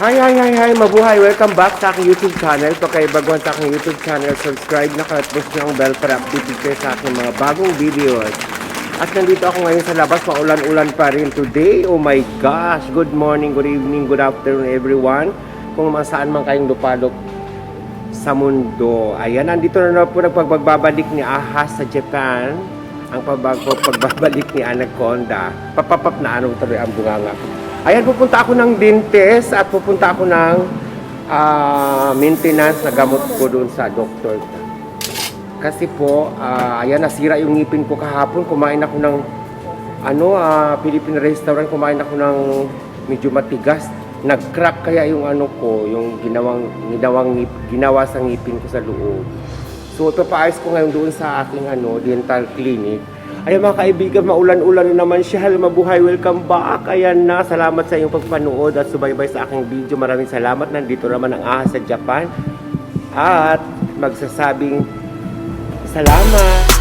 Hi, hi, hi, hi, mabuhay. Welcome back sa aking YouTube channel. Ito kayo baguhan sa aking YouTube channel. Subscribe na kayo at push ang bell para updated kayo sa aking mga bagong videos. At nandito ako ngayon sa labas, maulan-ulan pa rin today. Oh my gosh! Good morning, good evening, good afternoon everyone. Kung saan man kayong lupalok sa mundo. Ayan, nandito na na po nagpagbabalik ni Ahas sa Japan. Ang pagbago pagbabalik ni Anaconda. Papapap na ano tuloy ang bunganga. Ayan, pupunta ako ng dentist at pupunta ako ng ah, maintenance na gamot ko doon sa doktor. Kasi po, ah, ayan, nasira yung ngipin ko kahapon. Kumain ako ng ano, ah, Philippine restaurant. Kumain ako ng medyo matigas. Nag-crack kaya yung ano ko, yung ginawang, ginawang ginawa sa ngipin ko sa loob. So, papaayos ko ngayon doon sa aking ano, dental clinic. Ayan mga kaibigan, maulan-ulan na naman siya. Mabuhay, welcome back. Ayan na, salamat sa iyong pagpanood at subaybay sa aking video. Maraming salamat. Nandito naman ang ahas sa Japan. At magsasabing salamat.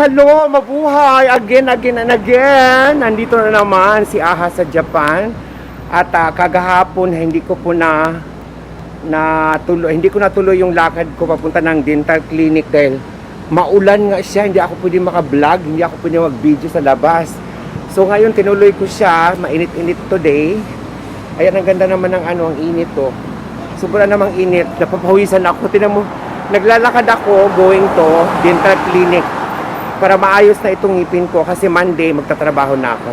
Hello, mabuhay. Again, again, and again. Nandito na naman si Aha sa Japan. At ah, kagahapon, hindi ko po na na tuloy, hindi ko natuloy yung lakad ko papunta ng dental clinic dahil maulan nga siya, hindi ako pwede maka-vlog, hindi ako pwede mag-video sa labas. So ngayon tinuloy ko siya, mainit-init today. Ayan, ang ganda naman ng ano, ang init to. Sobra namang init, napapawisan ako. Tinan mo, naglalakad ako going to dental clinic para maayos na itong ngipin ko kasi Monday magtatrabaho na ako.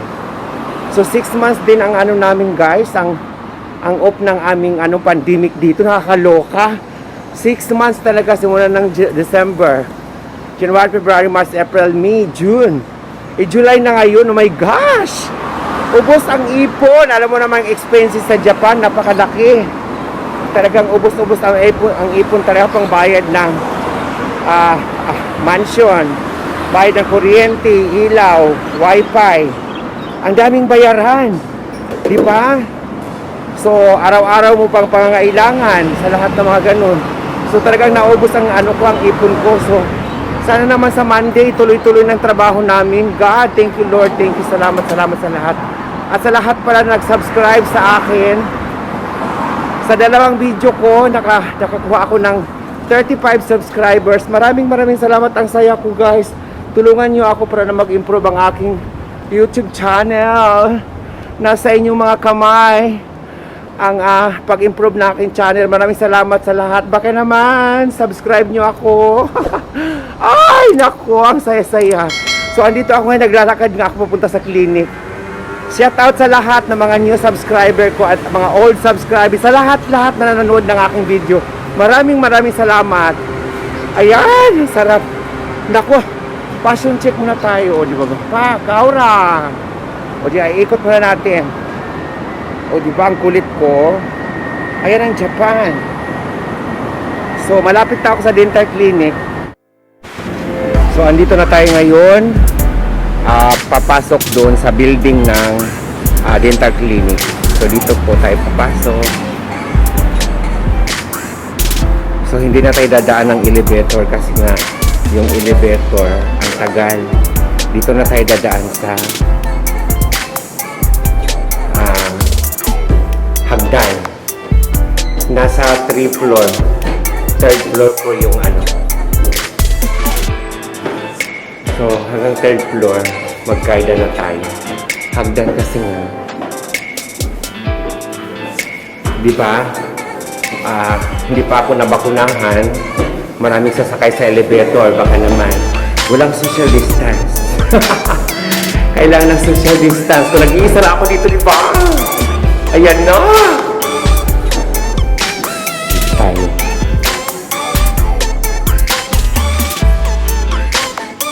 So six months din ang ano namin guys, ang ang off ng aming ano pandemic dito nakakaloka. Six months talaga simula ng J- December. January, February, March, April, May, June. Eh, July na ngayon, oh my gosh! Ubos ang ipon. Alam mo naman, expenses sa Japan, napakalaki. Talagang ubos-ubos ang ipon, ang ipon talaga pang bayad ng ah, ah, mansion, bayad ng kuryente, ilaw, wifi. Ang daming bayaran. Di ba? So, araw-araw mo pang pangangailangan sa lahat ng mga ganun. So, talagang naubos ang ano ko, ang ipon ko. So, sana naman sa Monday, tuloy-tuloy ng trabaho namin. God, thank you Lord. Thank you. Salamat, salamat sa lahat. At sa lahat pala na nag-subscribe sa akin. Sa dalawang video ko, naka, nakakuha ako ng 35 subscribers. Maraming maraming salamat. Ang saya ko guys. Tulungan nyo ako para na mag-improve ang aking YouTube channel. Nasa inyong mga kamay ang ah, pag-improve na aking channel. Maraming salamat sa lahat. Baka naman, subscribe nyo ako. Ay, nako, ang saya-saya. So, andito ako ngayon, naglalakad nga ako pupunta sa clinic. Shout out sa lahat ng mga new subscriber ko at mga old subscribers. Sa lahat-lahat na nanonood ng aking video. Maraming maraming salamat. Ayan, sarap. Nako, passion check muna tayo. O, di ba? Pa, kaura. O, di, ay, ikot muna natin. O, di ba, ang kulit ko. Ayan ang Japan. So, malapit na ako sa dental clinic. So, andito na tayo ngayon. Ah, papasok doon sa building ng ah, dental clinic. So, dito po tayo papasok. So, hindi na tayo dadaan ng elevator kasi nga yung elevator tagal. Dito na tayo dadaan sa ah, hagdan. Nasa 3 floor. Third floor po yung ano. So, hanggang third floor, magkaida na tayo. Hagdan kasi nga. Di ba? Ah, hindi pa ako nabakunahan. Maraming sasakay sa elevator, baka naman. Walang social distance. Kailangan ng social distance. So, nag-iisa na ako dito, di ba? Ayan na! Tayo.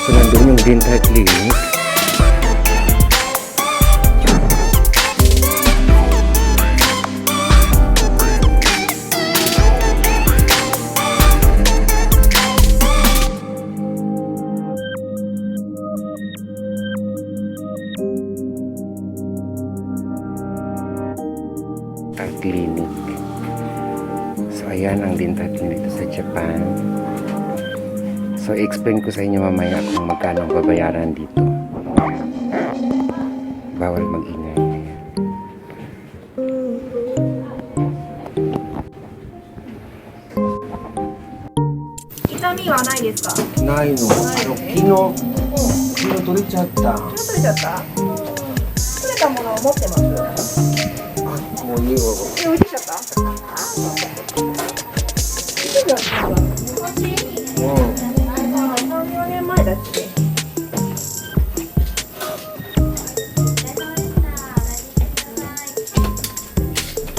So, nandun yung dental clinic. clinic. So, ayan ang lintat dito sa Japan. So, explain ko sa inyo mamaya kung magkano ang babayaran dito. Bawal mag-ingay. Itami wa nai desu ka? Nai no. Kino, kino tore chatta. Kino tore chatta? Tore ta mono o motte masu? え、った。ちょ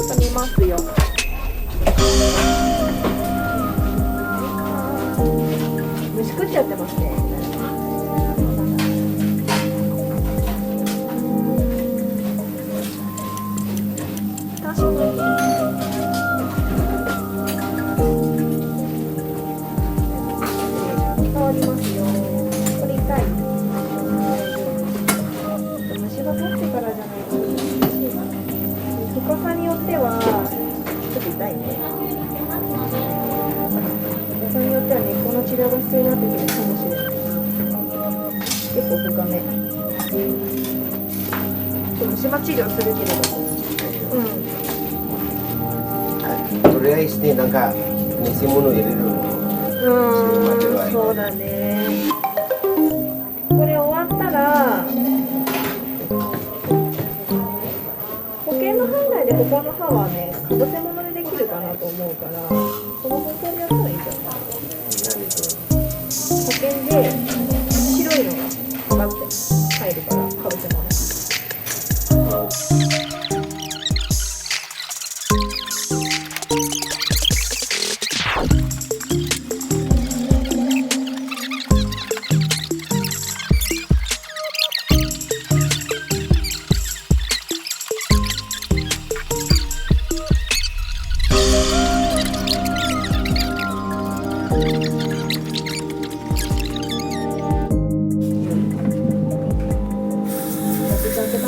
っと見ますよ。虫食っちゃってますね。必要になってくるかもしれない結構深めちょっと虫歯治療するけれどもうんとりあえずね、なんか、偽物入れるの。うーんそうだねこれ終わったら保険の範囲内でここの歯はねかぶせ物でできるかなと思うからその方向で it.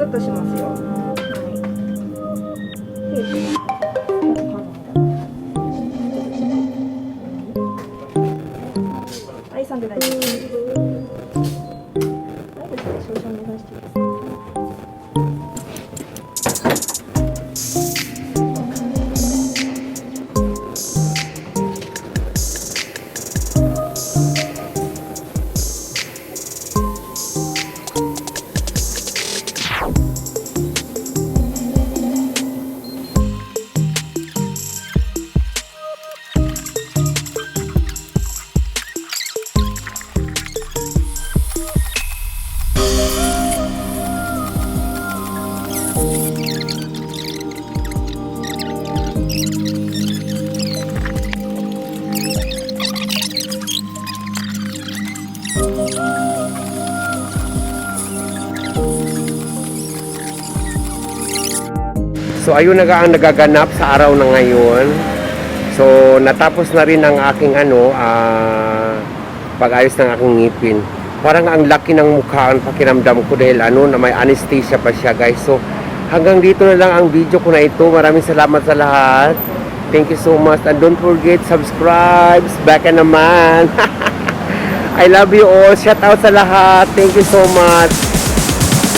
カとしますよ。So ayun na ang nagaganap sa araw na ngayon. So natapos na rin ang aking ano, ah, pag-ayos ng aking ngipin. Parang ang laki ng mukha ang pakiramdam ko dahil ano na may anesthesia pa siya guys. So hanggang dito na lang ang video ko na ito. Maraming salamat sa lahat. Thank you so much. And don't forget, subscribe. Back na naman. I love you all. Shout out sa lahat. Thank you so much.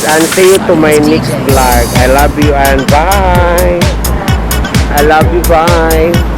And see you to my next vlog. I love you and bye. I love you. Bye.